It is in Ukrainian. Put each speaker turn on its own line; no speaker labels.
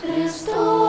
Христос.